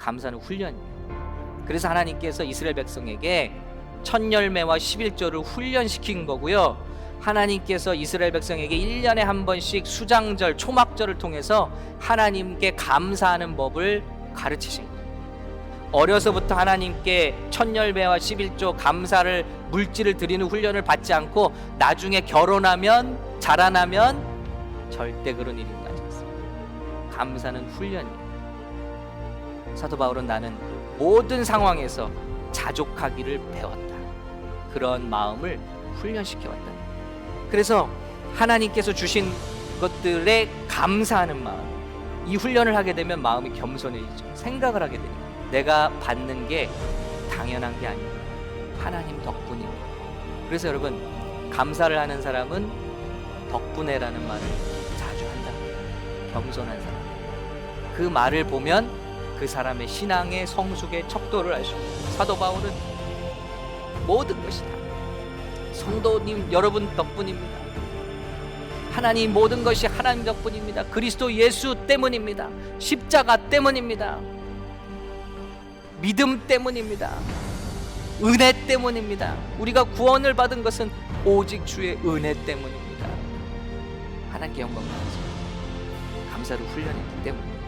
감사는 훈련이에요. 그래서 하나님께서 이스라엘 백성에게 첫 열매와 11조를 훈련시킨 거고요. 하나님께서 이스라엘 백성에게 1년에 한 번씩 수장절, 초막절을 통해서 하나님께 감사하는 법을 가르치신 거예요. 어려서부터 하나님께 첫 열매와 11조 감사를 물질을 드리는 훈련을 받지 않고 나중에 결혼하면 자라나면 절대 그런 일이 일어나지 않습니다. 감사는 훈련이에요. 사도 바울은 나는 모든 상황에서 자족하기를 배웠다. 그런 마음을 훈련시켜 왔다. 그래서 하나님께서 주신 것들에 감사하는 마음. 이 훈련을 하게 되면 마음이 겸손해지죠. 생각을 하게 됩니다. 내가 받는 게 당연한 게 아니고 하나님 덕분이고. 그래서 여러분 감사를 하는 사람은 덕분에라는 말을 자주 한다. 겸손한 사람. 그 말을 보면 그 사람의 신앙의 성숙의 척도를 알 수 있습니다. 사도 바울은 모든 것이 다 성도님 여러분 덕분입니다. 하나님 모든 것이 하나님 덕분입니다. 그리스도 예수 때문입니다. 십자가 때문입니다. 믿음 때문입니다. 은혜 때문입니다. 우리가 구원을 받은 것은 오직 주의 은혜 때문입니다. 하나님께 영광 받으세요. 감사를 훈련했기 때문입니다.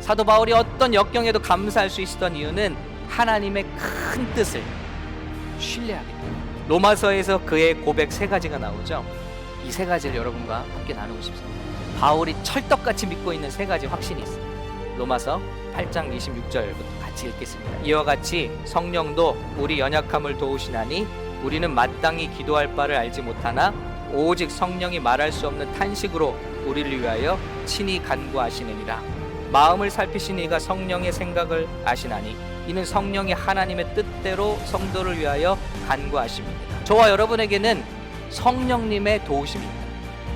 사도 바울이 어떤 역경에도 감사할 수 있었던 이유는 하나님의 큰 뜻을 때문에 로마서에서 그의 고백 세 가지가 나오죠. 이 세 가지를 여러분과 함께 나누고 싶습니다. 바울이 철떡같이 믿고 있는 세 가지 확신이 있습니다. 로마서 8장 26절부터 같이 읽겠습니다. 이와 같이 성령도 우리 연약함을 도우시나니 우리는 마땅히 기도할 바를 알지 못하나 오직 성령이 말할 수 없는 탄식으로 우리를 위하여 친히 간구하시느니라. 마음을 살피신 이가 성령의 생각을 아시나니 이는 성령이 하나님의 뜻대로 성도를 위하여 간구하십니다. 저와 여러분에게는 성령님의 도우심입니다.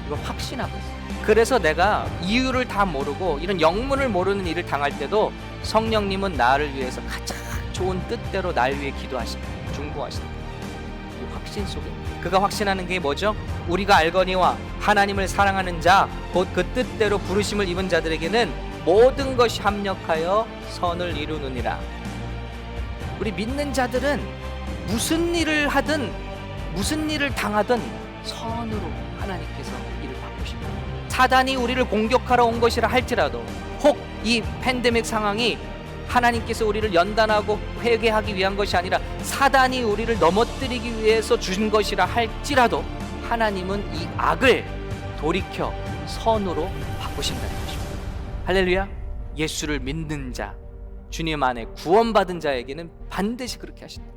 이거 확신하고 있어요. 그래서 내가 이유를 다 모르고 이런 영문을 모르는 일을 당할 때도 성령님은 나를 위해서 가장 좋은 뜻대로 날 위해 기도하신다. 중보하신다. 이 확신 속에 그가 확신하는 게 뭐죠? 우리가 알거니와 하나님을 사랑하는 자 곧 그 뜻대로 부르심을 입은 자들에게는 모든 것이 합력하여 선을 이루느니라. 우리 믿는 자들은 무슨 일을 하든 무슨 일을 당하든 선으로 하나님께서 일을 바꾸십니다. 사단이 우리를 공격하러 온 것이라 할지라도 혹 이 팬데믹 상황이 하나님께서 우리를 연단하고 회개하기 위한 것이 아니라 사단이 우리를 넘어뜨리기 위해서 주신 것이라 할지라도 하나님은 이 악을 돌이켜 선으로 바꾸신다는 것입니다. 할렐루야. 예수를 믿는 자, 주님 안에 구원받은 자에게는 반드시 그렇게 하신다.